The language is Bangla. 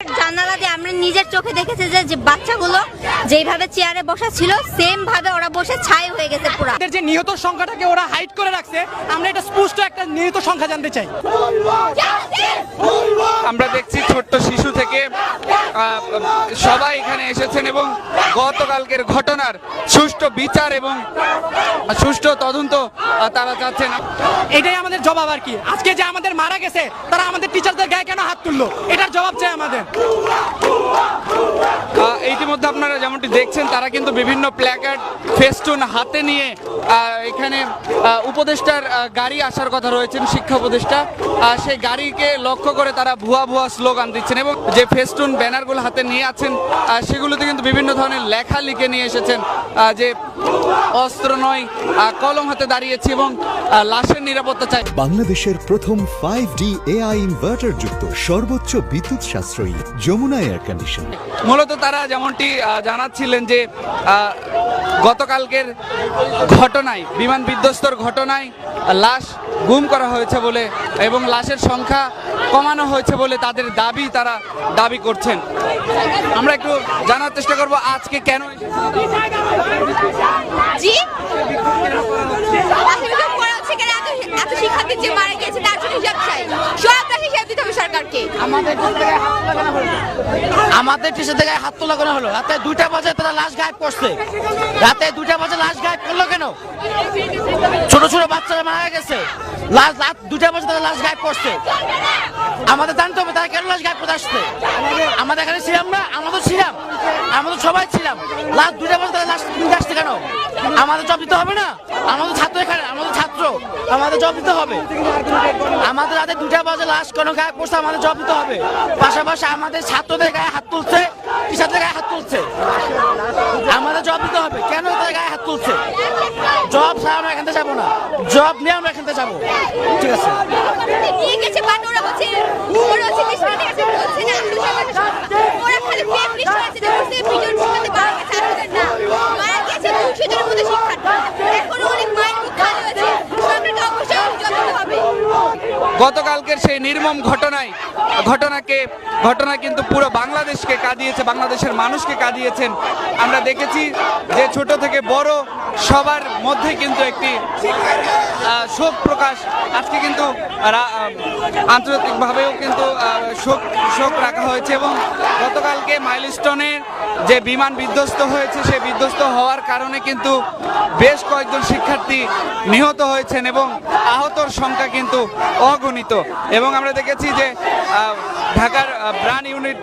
জানালা দিয়ে আমরা নিজের চোখে দেখেছি যে যে বাচ্চাগুলো যেইভাবে চেয়ারে বসা ছিল সেম ভাবে ওরা বসে ছাই হয়ে গেছে পুরো। আমাদের যে নিহত সংখ্যাটাকে ওরা হাইড করে রাখছে আমরা এটা স্পষ্ট একটা নিহত সংখ্যা জানতে চাই। আমরা দেখছি ছোট্ট শিশু সবাই এখানে এসেছেন এবং গতকালকের ঘটনার সুষ্ঠু বিচার এবং সুষ্ঠু তদন্ত তারা চাচ্ছেন। এটাই আমাদের জবাব আর কি। আজকে যে আমাদের মারা গেছে, তারা আমাদের টিচারদের গায়ে কেন হাত তুললো? এটার জবাব চাই আমাদের। ইতিমধ্যে আপনারা যেমনটি দেখছেন তারা কিন্তু বিভিন্ন প্ল্যাকার্ড ফেস্টুন হাতে নিয়ে এখানে উপদেষ্টার গাড়ি আসার কথা রয়েছেন শিক্ষা উপদেষ্টা। সেই গাড়িকে লক্ষ্য করে তারা ভুয়া ভুয়া স্লোগান দিচ্ছেন এবং যে ফেস্টুন ব্যানারগুলো হাতে নিয়ে আছেন সেগুলোতে কিন্তু বিভিন্ন ধরনের লেখা লিখে নিয়ে এসেছেন যে অস্ত্র নয় কলম হাতে দাঁড়িয়েছি এবং লাশের নিরাপত্তা চাই। বাংলাদেশের প্রথম ফাইভ ডি এআই ইনভার্টার যুক্ত সর্বোচ্চ বিদ্যুৎ সাশ্রয়ী যমুনা এয়ার কন্ডিশন মূলত তারা যেমনটি জানাচ্ছিলেন যে গতকালকের ঘটনায় বিমান বিধ্বস্তর ঘটনায় লাশ গুম করা হয়েছে বলে এবং লাশের সংখ্যা কমানো হয়েছে বলে তাদের দাবি তারা দাবি করছেন। আমরা একটু জানার চেষ্টা করব আজকে কেন জি? অভিযোগ করা হচ্ছে এত এত শিক্ষার্থী যে মারা গিয়েছে তার জন্য হিসাব চাই। সবটা হিসাব দিতে হবে সরকারকে। আমাদের টিচার থেকে হাত তোলা করা হলো? রাতে দুইটা বাজে তারা লাশ গায়েব করছে। রাতে দুইটা বাজে লাশ গায়েব করল কেন? ছোট ছোট বাচ্চারা মারা গেছে। লাশ রাত দুইটা বাজে তারা লাশ গায়েব করছে। আমাদের জানতে হবে তারা কেন লাশ গায়েব করতে আসছে? আমাদের এখানে ছিলাম না, আমাদের ছিলাম। আমাদের সবাই ছিলাম। লাস্ট দুইটা বছর লাশ নিতে আসছে কেন? আমাদের জব দিতে হবে না? আমাদের ছাত্র এখানে, আমাদের ছাত্র। আমাদের জব দিতে হবে। আমাদের রাতে দুটা বাজে লাস্ট কোনো গায়ে পড়ছে আমাদের জব দিতে হবে। পাশাপাশি আমাদের ছাত্রদের গায়ে হাত তুলছে, টিচারদের গায়ে হাত তুলছে। আমাদের জব দিতে হবে। কেন তাদের গায়ে হাত তুলছে? জব ছাড়া আমরা এখান থেকে যাব না। জব নিয়ে আমরা এখান থেকে যাব। ঠিক আছে নিয়ে গেছে বাট ওরা হচ্ছে ওরা হচ্ছে নিষ্পত্তি আছে বলছে না ওরা খালি ফেক লিস্ট আছে যে বলছে ভিডিওর শিক্ষাতে মারা গেছে আসলে না মারা গেছে দুশো জনের মধ্যে শিক্ষার্থী এখনও অনেক মায়ের মুখ খালি আছে সরকারকে অবশ্যই যত্ন হবে গতকালকের সেই নির্মম ঘটনায়, ঘটনাকে, ঘটনা কিন্তু পুরো বাংলাদেশকে কাঁদিয়েছে, বাংলাদেশের মানুষকে কাঁদিয়েছেন। আমরা দেখেছি যে ছোট থেকে বড় সবার মধ্যে কিন্তু একটি শোক প্রকাশ। আজকে কিন্তু আন্তর্জাতিকভাবেও কিন্তু শোক শোক রাখা হয়েছে এবং গতকালকে মাইলস্টোনের যে বিমান বিধ্বস্ত হয়েছে, সে বিধ্বস্ত হওয়ার কারণে কিন্তু বেশ কয়েকজন শিক্ষার্থী নিহত হয়েছেন এবং আহতর সংখ্যা কিন্তু অগণিত। এবং আমরা দেখেছি যে ঢাকার ব্রান ইউনিট